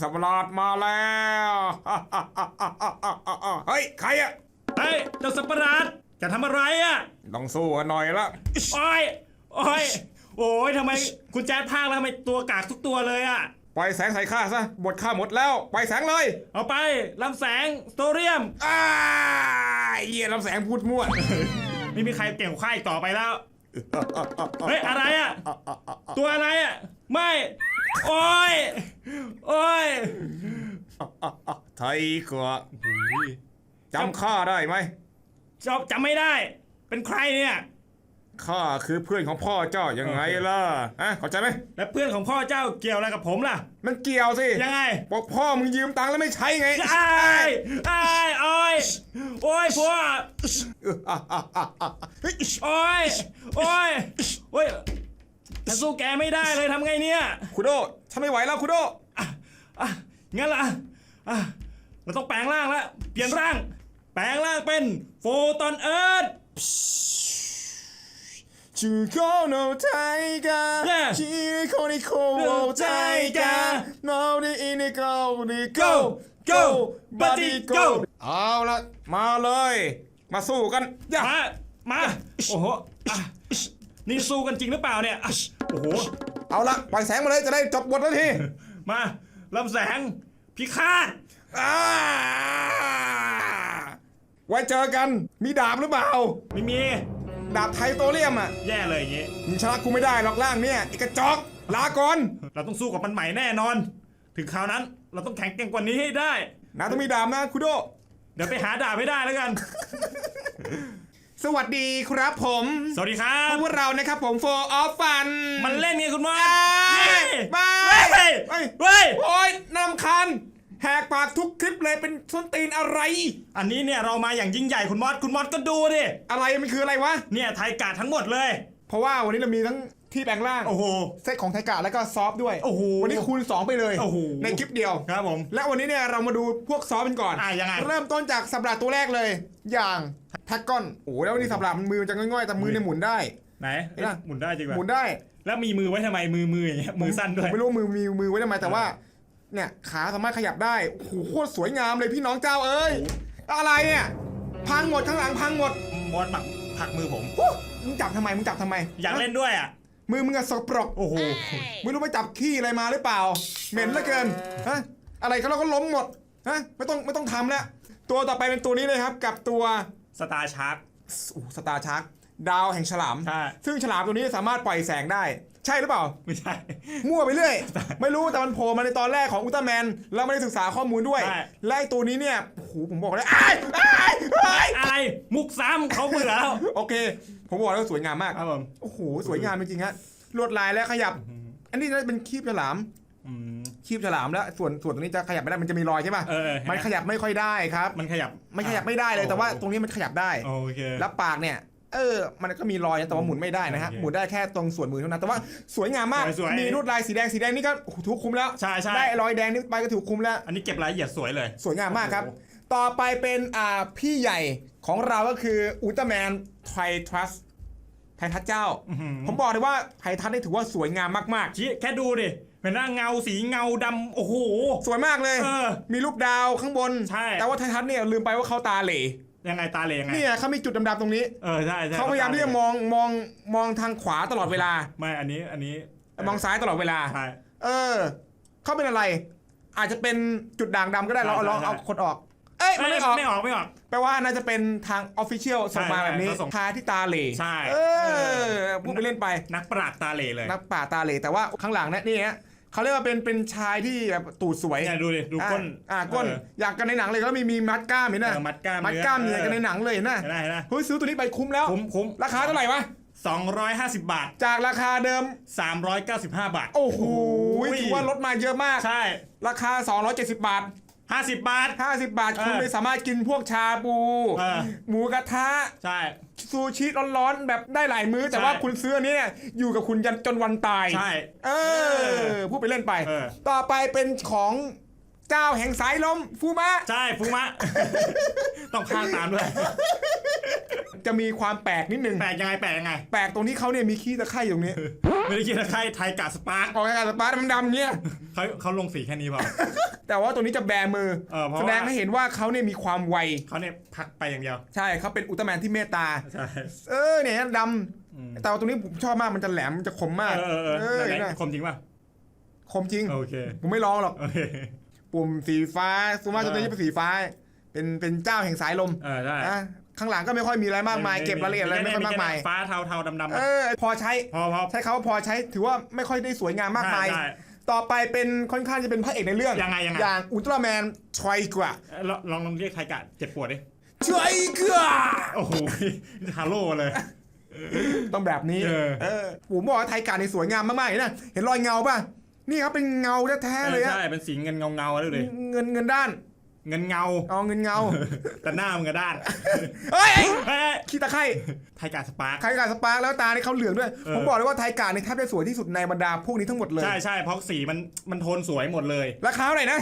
สัตว์ประหลาดมาแล้วเฮ้ยใครอะเฮ้ยเจ้าสัตว์ประหลาดจะทำอะไรอะต้องสู้กันหน่อยละโอ้ยโอ้ยโอ้ยทำไมคุณแจ๊ดพากแล้วทำไมตัวกากทุกตัวเลยอะปล่อยแสงใส่ข้าซะบทข้าหมดแล้วปล่อยแสงเลย เอาไปลำแสงสโตเรียมอ้าเหี้ยลำแสงพูดมั่วไม่มีใครเก่งข้าอีกต่อไปแล้วเฮ้ยอะไรอะตัวอะไรอะ ไม่ โอ้ย โอ้ย ไทยกว่าจำข้าได้ไหมจำจำไม่ได้ เป็นใครเนี่ย ข้าคือเพื่อนของพ่อเจ้ายังไงล่ะฮะเข้าใจไหม และเพื่อนของพ่อเจ้าเกี่ยวอะไรกับผมล่ะ มันเกี่ยวสิ ยังไง บอกพ่อมึงยืมตังค์แล้วไม่ใช้ไงไอ้ไอ้ายโอ้ย โอ้ยพ่อเฮ้ยโอ้ย โอ้ย โอ้ย ฉันสู้แกไม่ได้เลยทำไงเนี่ยคุโดฉันไม่ไหวแล้วคุโดอะงั้นล่ะอะเราต้องแปลงร่างแล้วเปลี่ยนร่าง แปลงร่างเป็นโฟตอนเอิร์ธจูโกโนไทกา Yeah ชิโคนิโคโอไทกาโนดิอินิโกนิโก Go Go Buddy Go เอาละมาเลย มาสู้กันย่ามา มา โอ้โหอะนี่สู้กันจริงหรือเปล่าเนี่ยอะ โอ้โห เอาละปล่อยแสงมาเลยจะได้จบบทแล้วที มาลำแสง พิฆาตอ่าไว้เจอกัน มีดาบหรือเปล่า ไม่มี ดาบไทโตเรียมอะ แย่เลยอย่างงี้ มึงชนะกูไม่ได้หรอกล่างเนี่ยไอ้กระจอก ลาก่อน เราต้องสู้กับมันใหม่แน่นอน ถึงคราวนั้นเราต้องแข็งเก่งกว่านี้ให้ได้ นะต้องมีดาบนะคุโดเดี๋ยวไปหาดาบให้ได้แล้วกัน สวัสดีครับผมสวัสดีครับพวกเรานะครับผมโฟออฟฟันมันเล่นไงคุณมอสบาเฮ้ยยบายเฮ้ยเฮ้ยเฮ้ยโอ้ยนำคันแหกปากทุกคลิปเลยเป็นส้นตีนอะไร อันนี้เนี่ยเรามาอย่างยิ่งใหญ่คุณมอสคุณมอสก็ดูดิ อะไรมันคืออะไรวะ เนี่ยไทยการ์ดทั้งหมดเลย เพราะว่าวันนี้เรามีทั้งที่แปลงร่าง โอ้โห เซตของไทกะแล้วก็ซอฟต์ด้วย โอ้โห วันนี้คูณ 2 ไปเลย โอ้โห ในคลิปเดียว ครับผม และวันนี้เนี่ยเรามาดูพวกซอฟต์กันก่อน อะยังไง เริ่มต้นจากสับหลาดตัวแรกเลย อย่าง แท็กกอนโอ้โหแล้ววันนี้สับหลาดมันมือมันจะง่อยๆแต่มือเนี่ยหมุนได้ ไหนเห็นปะหมุนได้จริงหป่ะมุนได้ แล้วมีมือไว้ทำไมมือมืออย่างเงี้ยมือสั้นด้วยผมไม่รู้มือมีมือไว้ทำไมแต่ว่า เนี่ยขาสามารถขยับได้โอ้โหโคตรสวยงามเลยพี่น้องเจ้าเอ้ยอะไรเนี่ยพังหมดข้างหลังพังหมดมอสปักผลักมือผมโอ้มึงจับทำไมมึงจับทำไม อยากเล่นด้วยอะมือมึงอะสกปรกโอ้โหไม่รู้ไปจับขี้อะไรมาหรือเปล่า เหม็นเหลือเกินฮะอะไรเขาเราก็ล้มหมดฮะไม่ต้องไม่ต้องทำแล้วตัวต่อไปเป็นตัวนี้เลยครับ กับตัว สตาร์ชาร์กสตาร์ชาร์กดาวแห่งฉลาม ใช่ซึ่งฉลามตัวนี้สามารถปล่อยแสงได้ ใช่หรือเปล่า ไม่ใช่ มั่วไปเรื่อย ไม่รู้แต่มันโผล่มาในตอนแรกของอุลตร้าแมน เราไม่ได้ศึกษาข้อมูลด้วย ใช่และไอ้ตัวนี้เนี่ยโอ้โหผมบอกเลยอ้ายอ้ายอ้ายอะไร มุกซ้ำเขาเบื่อแล้วโอเค ผมบอกแล้ววาสวยงามมาก ครับผม โอ้โห สวยงามจริงๆฮะ ลวดลายและขยับ อันนี้น่าจะเป็นคีบฉลาม อืม คีบฉลามแล้ว ส่วนส่วนตรงนี้จะขยับไม่ได้มันจะมีรอยใช่ป่ะเออมันขยับไม่ค่อยได้ครับ มันขยับมันขยับไม่ได้เลยแต่ว่าตรงนี้มันขยับได้ โอเค แล้วปากเนี่ย เออ มันก็มีรอยนะแต่ว่าหมุนไม่ได้นะฮะ โอเคหมุนได้แค่ตรงส่วนมือเท่านั้น แต่ว่าสวยงามมาก สวยๆ มีลวดลายสีแดง สีแดงนี่ก็โอ้โหถูกคุมแล้ว ใช่ใช่ได้รอยแดงนี่ไปก็ถูกคุมแล้ว อันนี้เก็บรายละเอียดสวยเลย สวยงามมากครับ โอ้โห ต่อไปเป็นอ่าพี่ใหญ่ของเราก็คืออุลตร้าแมนไททัสไททัสเจ้า ผมบอกเลยว่าไททัสนี่ถือว่าสวยงามมากชี้แค่ดูดิ เป็นหน้าเงาสีเงาดำโอ้โห สวยมากเลย เออ มีรูปดาวข้างบน ใช่ แต่ว่าไททัสเนี่ยลืมไปว่าเขาตาเหล่ยังไงตาเหลยงไงเนี่ยเขามีจุดดำๆตรงนี้ เออใช่ใช่เขาพยายามที่จะมองมองมองทางขวาตลอดเวลา ไม่อันนี้อันนี้มองซ้ายตลอดเวลา ใช่ เออ เขาเป็นอะไร อาจจะเป็นจุดด่างดำก็ได้เราเอาใช่เราใช่เอาคนออก เอ้ย มันไม่ออก ไม่ออกไม่ออก แปลว่าน่าจะเป็นทางออฟฟิเชียลส่งมาใช่แบบนี้เขาส่งทาที่ตาเหล่ใช่เอเออ อพูดไปเล่นไป นักปราดตาเหลเลย นักป่าตาเหล่แต่ว่าข้างหลังเนี่ยนี่ฮะ เขาเรียกว่าเป็นเป็นชายที่แบบตูดสวยเนี่ยดูดิดูก้น อ่าอ่าก้นเอออยากกันในหนังเลยก็มีมีมัดกล้ามเห็นไหมเออมัดกล้ามมัดกล้ามเนื้เนี่อยกันในหนังเลยเห็นไหมเห็นไหมเห็นไหมเฮ้ยซื้อตัวนี้ไปคุ้มแล้ว คุ้มคุ้มราคาเท่าไหร่วะ250บาทจากราคาเดิม395บาท โอ้โหโอ้ยถือว่าลดมาเยอะมาก ใช่ ราคา 270 บาท 50บาท 50 บาทเออคุณไม่สามารถกินพวกชาบูเออ หมูกระทะ ใช่ ซูชิร้อนๆ แบบได้หลายมื้อ แต่ใช่ ว่าคุณซื้ออันนี้เนี่ยอยู่กับคุณยันจนวันตาย ใช่ เออพูดไปเล่นไป เออ ต่อไปเป็นของเจ้าแห่งสายลมฟูมะ ใช่ฟูมะ ต้องพากตามด้วย จะมีความแปลกนิดนึง แปลกยังไงแปลกยังไง แปลกตรงที่เขาเนี่ยมีขี้ตะไคร่อยู่ตรงนี้ไม่ได้คิดว่าใครไทยกาสปาร์คออกอากาศสปาร์ตดำๆเนี่ย เขาเขาลงสีแค่นี้พอแต่ว่าตัวนี้จะแบมือเออเพราะแสว่าดงให้เห็นว่าเขาเนี่ยมีความไว เขาเนี่ยพักไปอย่างเดียว ใช่เขาเป็นอุลตร้าแมนที่เมตตา ใช่เออเนี่ยดอืมำแต่ว่าตัวนี้ผมชอบมากมันจะแหลมมันจะคมมากเออเออเออเออไหนเห็นไหมๆคมจริงป่ะ คมจริง โอเค ผมไม่ร้องหรอก โอเค ปุ่มสีฟ้าซูมาเออตัวนี้เป็นสีฟ้า เป็นเป็นเจ้าแห่งสายลมเออได้ นะ ข้างหลังก็ไม่ค่อยมีอะไรมากมายเก็บรายละเอียดอะไรไม่ค่อยมากมายฟ้าเทาเทาดำดำเออพอใช้พอพอใช้เขาว่าพอใช้ถือว่าไม่ค่อยได้สวยงามมากมายใช่ต่อไปเป็นค่อนข้างจะเป็นพระเอกในเรื่องยังไงยังไงอย่างอุลตร้าแมนทรอยกว่าใช่ลองลองลองเรียกไทยกะเจ็บปวดดิทรอยกว่าโอ้โหฮาโลเลยต้องแบบนี้เออเออผมบอกว่าไทยการนี่สวยงามมากๆเห็นนะเห็นรอยเงาป่ะนี่ครับเป็นเงาแท้ๆเลยอะใช่เป็นสีเงินเงาเงาๆเลยดิเงินเงินด้าน เงินเงาเอาเงินเงา แต่หน้ามึงกระด้านเฮ้ยเฮ้ยขี้ตะไคร่ไทยกะสปาร์คไทยการสปาร์คแล้วตานี่เขาเหลืองด้วยเออผมบอกเลยว่าไทยการนี่แทบจะสวยที่สุดในบรรดาพวกนี้ทั้งหมดเลย ใช่ใช่เพราะสีมันมันโทนสวยหมดเลย ราคาเท่าไหร่นะ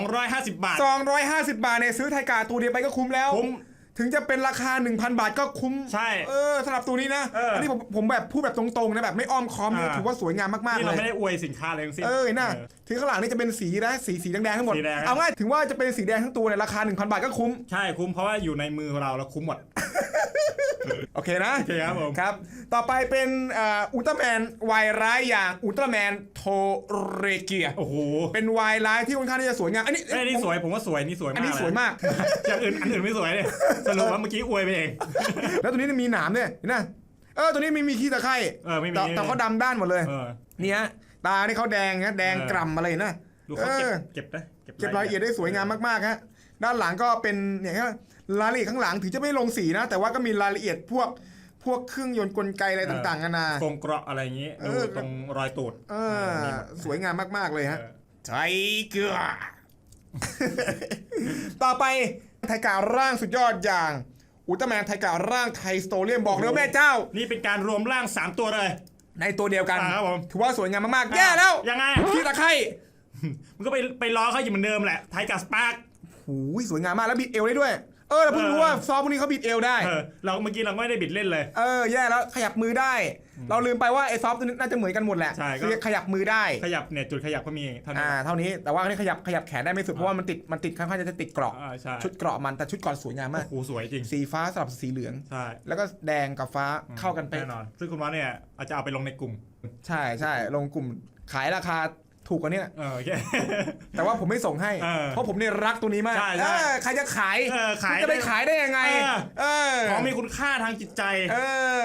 250 บาท 250 บาทเนี่ยซื้อไทยการตัวเดียวไปก็คุ้มแล้วคุ้ม ถึงจะเป็นราคา 1,000 บาทก็คุ้มใช่เออสำหรับตัวนี้นะเอออั นนี้ผมผมแบบพูดแบบตรงๆนะแบบไม่อ้อมค้อมนี่อ่าถือว่าสวยงามมากๆนี่เลเรายไม่ได้อวยสินค้าเลยทั้งสิ้น เออน่ะถือข้างหลังนี่จะเป็นสีนะสีสีแดงๆทั้งหมด สีแดง เอาง่ายถึงว่าจะเป็นสีแดงทั้งตัวเนี่ยราคา 1,000 บาทก็คุ้ม ใช่คุ้มเพราะว่าอยู่ในมือเราแล้วคุ้มหมด โอเคนะ โอเคครับผม ครับ ต่อไปเป็นอ่าอุลตร้าแมนวายร้ายอย่างอุลตร้าแมนโทเรเกีย โอ้โหเป็นวายร้ายที่ค่อนข้างที่จะสวยงาม อันนี้เอ้ยนี่สวยผมว่าสวยนี่สวยอัมานกนี้สวยมาก อย่างอื่นอันอื่นไม่สวยเลยสรุปว่าเมื่อกี้อวยไปเอง แล้วตัวนี้มีหนามด้วยเห็นไหมเออตัวนี้ไม่มีขี้ตะไคร่เออไม่มีแต่แต่เขาดำด้านหมดเลยเออเนี่ยตานี่เขาแดงนะแดงเออกล่ำอะไรนะ ดูเขาเก็บเออเก็บนะเก็บรายละเอียดได้สวยงามมากๆฮะ ด้านหลังก็เป็นเนี่ยครับรายละเอียดข้างหลังถึงจะไม่ลงสีนะ แต่ว่าก็มีรายละเอียดพวกพววกเครื่องยนต์กลไกอะไรต่างๆกันานากงเกราะอะไรอย่างงี้เอดูอตรงรอยตูดเออสวยงามมากๆเลยฮะ เออไทเกอร์ ต่อไปไทการ่างสุดยอดอย่าง อุลตร้าแมนไทการ่างไทสโตเลียมบอกเลยว่าแม่เจ้า นี่เป็นการรวมร่าง 3 ตัวเลย ในตัวเดียวกันอ่าครับผม ถือว่าสวยงามมากๆ แย่แล้วยังไง ที่ตะไคร่มันก็ไปไปล้อเขาอยู่เหมือนเดิมแหละไทยกับสปาร์ค หูยสวยงามมากแล้วบิดเอวได้ด้วย เออเราเพิ่งรู้ว่าซอฟต์พวกนี้เขาบิดเอวได้ เออเราเมื่อกี้เราไม่ได้บิดเล่นเลย เออแย่แล้วขยับมือได้ เราลืมไปว่าไอ้ซอฟต์ตัวนี้น่าจะเหมือนกันหมดแหละใช่ก็ คือขยับมือได้ ขยับเนี่ยจุดขยับก็มีเท่านั้นอ่าเท่านี้แต่ว่าอันนี้ขยับขยับแขนได้ไม่สุดเพราะว่ามันติดมันติดค่อนข้างจะติดเกราะ อ่าใช่ชุดเกราะมันแต่ชุดเกราะสวยงามมากโอ้โหสวยจริงสีฟ้าสลับสีเหลือง ใช่แล้วก็แดงกับฟ้าเข้ากันไปะแน่นอน ซึ่งคุณว่าเนี่ยอาจจะเอาไปลงในกลุ่ม ใช่ใช่ลงกลุ่มขายราคา ถูกกว่านี้เออโอเค แต่ว่าผมไม่ส่งให้ เออเพราะผมเนี่ยรักตัวนี้มากใช่ใช่เออใครจะขายเออขายคุณจะไปขายได้ยังไง เออ เออ ของมีคุณค่าทางจิตใจ เออ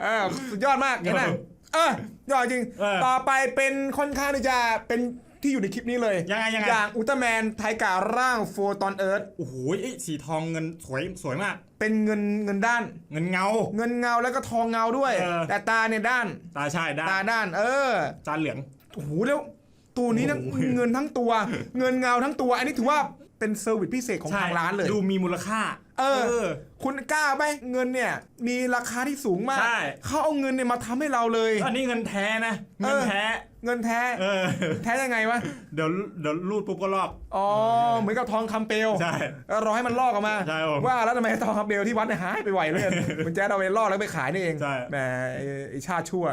เออสุดยอดมากเห็นไหมเออเออยอดจริง เออต่อไปเป็นค่อนข้างที่จะเป็นที่อยู่ในคลิปนี้เลยยังไงยังไง อย่างอุลตร้าแมนไทการ่างโฟตอนเอิร์ธโอ้โหไอ้สีทองเงินสวยสวยมาก เป็นเงินเงินด้าน เงินเงา เงินเงาแล้วก็ทองเงาด้วย เออ แต่ตาเนี่ยด้าน ตาใช่ได้ตาด้าน เออ จานเหลือง โอ้โหแล้ว ตัวนี้นะโอ้โหเงินทั้งตัว เงินเงาทั้งตัว อันนี้ถือว่าเป็นเซอร์วิสพิเศษของทางร้านเลย ดูมีมูลค่า เออคุณกล้าไหมเงินเนี่ย มีราคาที่สูงมาก ใช่ เขาเอาเงินเนี่ยมาทำให้เราเลย อันนี้เงินแท้นะเงินแท้ เงินแท้ เออ แท้ยังไงวะ เดี๋ยวเดี๋ยวรูดปุ๊บก็ลอก อ๋อ เหมือนกับทองคำเปลวใช่แล้วรอให้มันลอกออกมา ใช่ผมว่าแล้วทำไมทองคำเปลวที่วัดเนี่ยหายไปไหวเลยคุณแจ๊ดเอาไปลอกแล้วไปขายนี่เองใช่ แหมไอ้ไอ้ชาติชั่ว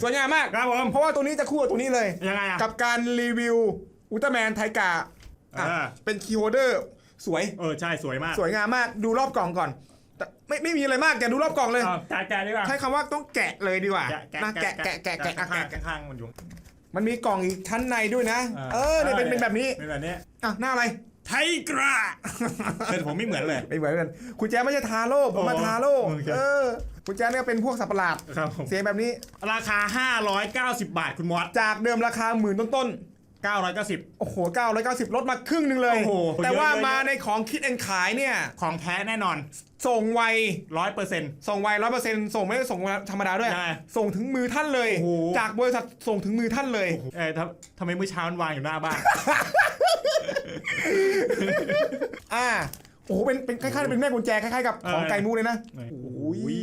สวยงามมาก ครับผม เพราะว่าตัวนี้จะคู่กับตัวนี้เลย ยังไงอะ กับการรีวิวอุลตร้าแมนไทกาอะอ่าเป็นคีย์โฮลเดอร์ สวย เออใช่สวยมากสวยงามมากดูรอบกล่องก่อน แต่ไม่ไม่มีอะไรมากแกดูรอบกล่องเลยเอาแกะแกะดีกว่าใช้คำว่าต้องแกะเลยดีกว่าแกะนะแกะแกะแกะแกะอะข้างแกะๆข้างๆมันอยู่ มันมีกล่องอีกชั้นในด้วยนะเออเนี่ยเป็นเป็นแบบนี้เป็นแบบนี้อะหน้าอะไร ไทยกระแต่ผมไม่เหมือนเลย ไม่เหมือนกันคุณแจ๊ไม่ใช่ทาโร่ผมมาโอ้ทาโร่โอเค เออคุณแจ๊เนี่ยเป็นพวกสัตว์ประหลาดครับผมเสียงแบบนี้ราคา 590 บาทคุณมอสจากเดิมราคาหมื่นต้น 990ๆโอ้โห 990 ลดมาครึ่งหนึ่งเลย โอ้โหแต่ว่าเยอะๆ มาในของคิดเอ็นขายเนี่ย ของแท้แน่นอน ส่งไว 100%ส่งไวร้อยเปอร์เซ็นต์ส่งไม่ได้ส่งธรรมดาด้วยใช่ส่งถึงมือท่านเลย โอ้โห จากบริษัทส่งถึงมือท่านเลย เอ้ยทำทำไมเมื่อเช้ามันวางอยู่หน้าบ้าน อ่า โอ้โห เป็นเป็นคล้ายๆเป็นแม่กุญแจคล้ายๆกับของเออ ไก่มูเลยนะ โอ้โอ้โหย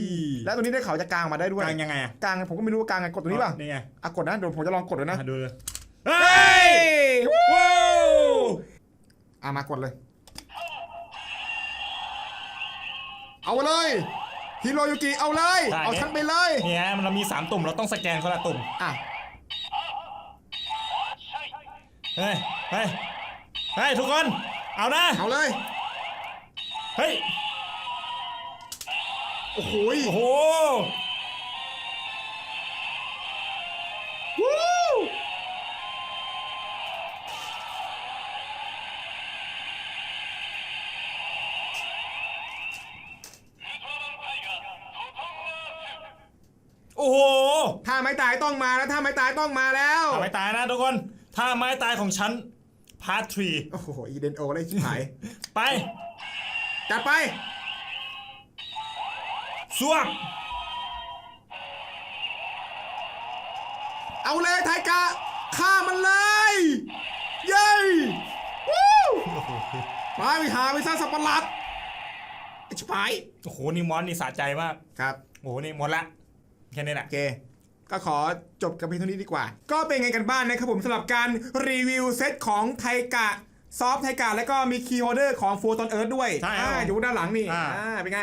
แล้วตัวนี้ได้เขาวจะกางมาได้ด้วย กลางยังไงอะกางผมก็ไม่รู้ว่ากางไงกดตัวนี้ป่ะ นี่ไง อะกดนะเดี๋ยวผมจะลองกดเลยนะ อะดูเลย เฮ้เฮ้ยยว้าวอะมากดเลย เอามาเลยฮิโรยุกิเอาเลย ได้ เอาฉันไปเลย เนี่ยมันเรามี3ตุ่มเราต้องสแกนคนละตุ่มอะ เฮ้ยเฮ้ยเฮ้ยทุกคนเอานะเอาเลย เฮ้ยโอ้โหโอ้โหาไม่ตายต้องมาแล้วถ้าไม่ตายต้องมาแล้วเอาไม่ตายนะทุกคนถ้าไม้ตายของฉันพาร์ททรีโอ้โหอีเดนโอเลยชิบหาย ไป จัดไปสวบเอาเลยไทกะฆ่ามันเลย เย้วู้ไปหาไปสร้างสัตว์ประหลาดไอ้ชิบหาย โอ้โห นี่มอนนี่สะใจมาก ครับ โอ้โห นี่หมดละ แค่นี้แหละโอเค ก็ขอจบกันเพียงเท่านี้ดีกว่า ก็เป็นไงกันบ้างนะครับผมสำหรับการรีวิวเซตของไทกะซอฟไทกะแล้วก็มีคีย์โฮเดอร์ของฟูตอนเอิร์ธด้วยใช่ครับอ่าอยู่ด้านหลังนี่อ่า อ่าเป็นไง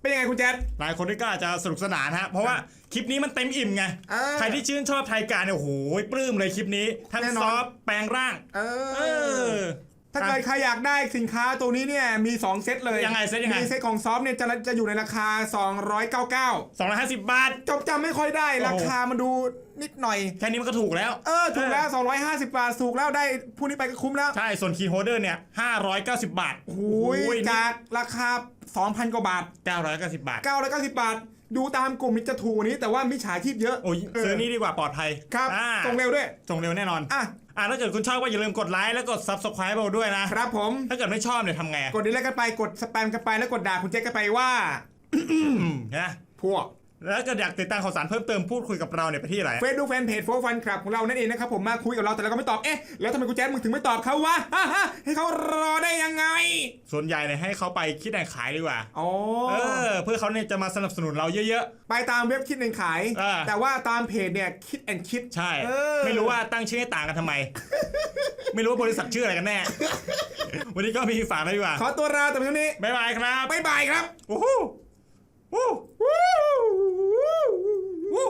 เป็นยังไงคุณแจ๊ด หลายคนที่ก็อาจจะสนุกสนานฮะ เพราะว่าคลิปนี้มันเต็มอิ่มไง เออใครที่ชื่นชอบไทยการเนี่ยโอ้โหปลื้มเลยคลิปนี้ ทั้งแน่นอน ซอฟต์แปลงร่าง เอเออ อ ถ้าเกิดใครอยากได้สินค้าตัวนี้เนี่ยมี 2 เซตเลยยังไงเซตยังไงมีเซตของซอฟเนี่ยจะจะอยู่ในราคา 299สองร้อยห้าสิบบาทจบจำไม่ค่อยได้โอ้โหราคามันดูนิดหน่อย แค่นี้มันก็ถูกแล้ว เออ ถูกแล้ว 250 บาท ถูกแล้วได้ผู้นี้ไปก็คุ้มแล้ว ใช่ ส่วนคีย์โฮเดอร์เนี่ย 590 บาทโอ้ยนี่จากราคา 2,000 กว่าบาท 990 บาท 990 บาท ดูตามกลุ่มมิจะถูกกว่านี้แต่ว่ามิจฉาชีพเยอะโอ้ยเซื้อนี่ดีกว่าปลอดภัยครับอ่าส่งเร็วด้วยส่งเร็วแน่นอนอะ อ่าถ้าเกิดคุณชอบก็อย่าลืมกดไลค์แล้วกด subscribe เราด้วยนะ ครับผม ถ้าเกิดไม่ชอบเนี่ยทำไงอะกดดีแล้วกันไปกดสแปมกันไปแล้วกดด่าคุณเจ๊กันไปว่าอืมนะพวก แล้วก็อยากติดตามข่าวสารเพิ่มเติมพูดคุยกับเราเนี่ยไปที่ไหน เฟซบุ๊กแฟนเพจโฟฟันคลับของเรานั่นเองนะครับผมมาคุยกับเราแต่เราก็ไม่ตอบ เอ๊ะ แล้วทำไมคุณแจ๊ดมึงถึงไม่ตอบเขาวะฮ่าฮ่าให้เขารอได้ยังไง ส่วนใหญ่เนี่ยให้เขาไปคิดแอนขายดีกว่าอ๋อเออ เพื่อเขาเนี่ยจะมาสนับสนุนเราเยอะไปตามเว็บคิดเองขายอ่าแต่ว่าตามเพจเนี่ยคิดแอนคิดๆใช่ เออไม่รู้ว่าตั้งชื่อให้ต่างกันทำไม ไม่รู้ว่าบริษัทชื่ออะไรกันแน่ วันนี้ก็มีฝากแล้วดีกว่าขอตัวลาแต่เพียงเท่านี้บ๊ายบายครับบ๊ายบายครับ โอ้โหวู้วู้วู้วู้วู้